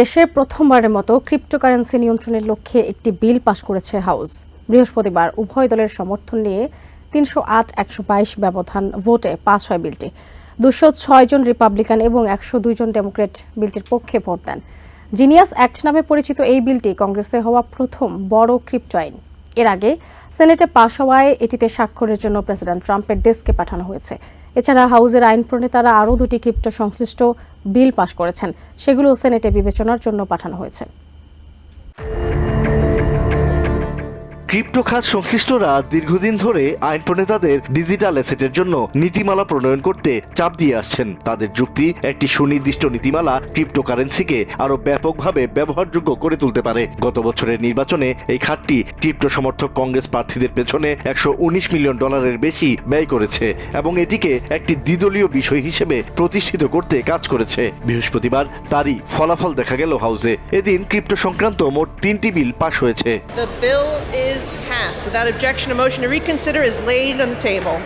দেশে প্রথমবারের মতো ক্রিপ্টোকারেন্সি নিয়ন্ত্রণের লক্ষ্যে একটি বিল পাশ করেছে হাউস। বৃহস্পতিবার উভয় দলের সমর্থন নিয়ে তিনশো আট, একশো বাইশ ব্যবধান ভোটে পাশ হয় বিলটি। দুশো ছয় জন রিপাবলিকান এবং একশো দুই জন ডেমোক্রেট বিলটির পক্ষে ভোট দেন। জিনিয়াস অ্যাক্ট নামে পরিচিত এই বিলটি কংগ্রেসে হওয়া প্রথম বড় ক্রিপ্টো আইন। এর আগে সেনেটে পাশ হওয়ায় এটিতে স্বাক্ষরের জন্য প্রেসিডেন্ট ট্রাম্পের ডেস্কে পাঠানো হয়েছে। এছাড়া হাউজের আইন প্রণেতারা আরও দুটি ক্রিপ্টো সংশ্লিষ্ট বিল পাশ করেছেন। সেগুলো সেনেটে বিবেচনার জন্য পাঠানো হয়েছে। ক্রিপ্টো খাত সংশ্লিষ্টরা দীর্ঘদিন ধরে আইন প্রণেতাদের ডিজিটাল অ্যাসেটের জন্য নীতিমালা প্রণয়ন করতে চাপ দিয়ে আসছেন। তাদের যুক্তি, একটি সুনির্দিষ্ট নীতিমালা ক্রিপ্টোকারেন্সিকে আরও ব্যাপকভাবে ব্যবহারযোগ্য করে তুলতে পারে। গত বছরের নির্বাচনে এই খাতটি ক্রিপ্টো সমর্থক কংগ্রেস প্রার্থীদের পেছনে একশো উনিশ মিলিয়ন ডলারের বেশি ব্যয় করেছে এবং এটিকে একটি দ্বিদলীয় বিষয় হিসেবে প্রতিষ্ঠিত করতে কাজ করেছে। বৃহস্পতিবার তারই ফলাফল দেখা গেল হাউসে। এদিন ক্রিপ্টো সংক্রান্ত মোট তিনটি বিল পাশ হয়েছে। The bill is without objection. A motion to reconsider is laid on the table.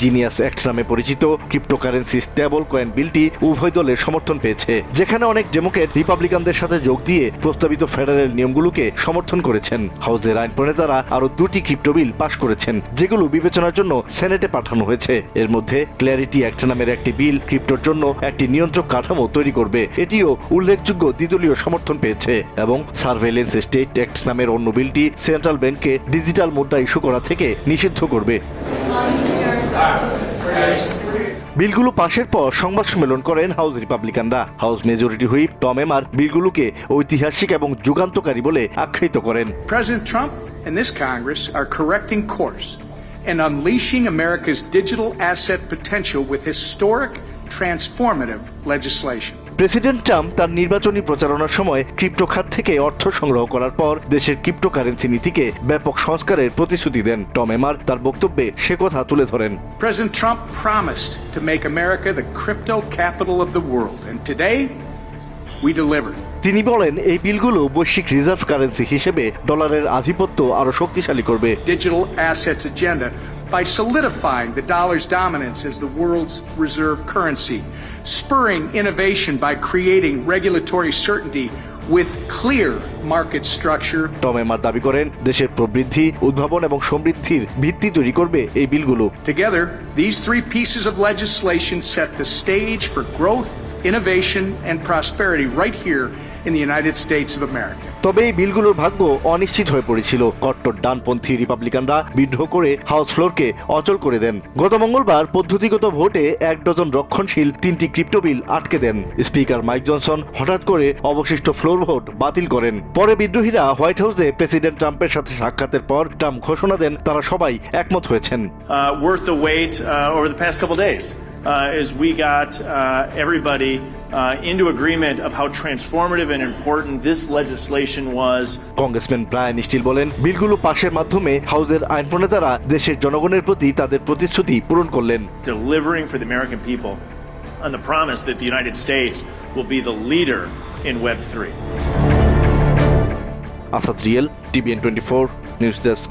GENIUS Act নামে পরিচিত ক্রিপ্টোকারেন্সি স্টেবল কয়েন বিলটি উভয় দলের সমর্থন পেয়েছে, যেখানে অনেক ডেমোক্রেট রিপাবলিকানদের সাথে যোগ দিয়ে প্রস্তাবিত ফেডারেল নিয়মগুলোকে সমর্থন করেছেন। হাউসের আইন প্রণেতারা আরও দুটি ক্রিপ্টো বিল পাশ করেছেন, যেগুলো বিবেচনার জন্য সেনেটে পাঠানো হয়েছে। এর মধ্যে ক্ল্যারিটি অ্যাক্ট নামের একটি বিল ক্রিপ্টোর জন্য একটি নিয়ন্ত্রক কাঠামো তৈরি করবে, এটিও উল্লেখযোগ্য দ্বিদলীয় সমর্থন পেয়েছে এবং সার্ভেলেন্স স্টেট অ্যাক্ট নামের অন্য বিলটি সেন্ট্রাল ব্যাংককে ডিজিটাল মুদ্রা ইস্যু করা থেকে নিষিদ্ধ করবে। বিলগুলো পাশের পর সংবাদ সম্মেলন করেন House রিপাবলিকানরা House majority whip Tom Emmer বিলগুলোকে ঐতিহাসিক এবং যুগান্তকারী বলে আখ্যায়িত করেন President Trump and this Congress are correcting course and unleashing America's digital asset potential with historic, transformative legislation. President Trump তার নির্বাচনী প্রচারণার সময় ক্রিপ্টো খাত থেকে অর্থ সংগ্রহ করার পর দেশের ক্রিপ্টোকারেন্সি নীতিকে ব্যাপক সংস্কারের প্রতিশ্রুতি দেন টম এমার তার বক্তব্যে সে কথা তুলে ধরেন। President Trump promised to make America the crypto capital of the world, and today we delivered. তিনি বলেন এই বিলগুলো বৈশ্বিক রিজার্ভ কারেন্সি হিসেবে ডলারের আধিপত্য আরও শক্তিশালী করবে। Digital assets agenda by solidifying the dollar's dominance as the world's reserve currency, spurring innovation by creating regulatory certainty with clear market structure. Tom Emmer দাবি করেন দেশের প্রবৃদ্ধি উদ্ভাবন এবং সমৃদ্ধির ভিত্তি তৈরি করবে এই বিলগুলো Together, these three pieces of legislation set the stage for growth, innovation, and prosperity right here in the United States of America. তবে এই বিলগুলোর ভাগ্য অনিশ্চিত হয়ে পড়েছিল। কট্টর ডানপন্থী রিপাবলিকানরা বিদ্রোহ করে হাউস ফ্লোরকে অচল করে দেন। গত মঙ্গলবার পদ্ধতিগত ভোটে এক ডজন রক্ষণশীল তিনটি ক্রিপ্টো বিল আটকে দেন। স্পিকার মাইক জনসন হঠাৎ করে অবশিষ্ট ফ্লোর ভোট বাতিল করেন। পরে বিদ্রোহীরা হোয়াইট হাউসে প্রেসিডেন্ট ট্রাম্পের সাথে সাক্ষাতের পর ট্রাম্প ঘোষণা দেন তারা সবাই একমত হয়েছেন। Uh, uh, uh, as we got uh, everybody uh, into agreement of how transformative and important this legislation was. Congressman Bryan Steil বলেন বিলগুলো পাশের মাধ্যমে হাউসের আইন প্রণেতারা দেশের জনগণের প্রতি তাদের প্রতিশ্রুতি পূরণ করলেন delivering for the American people on the promise that the United States will be the leader in Web3. Asad real TVN twenty four news desk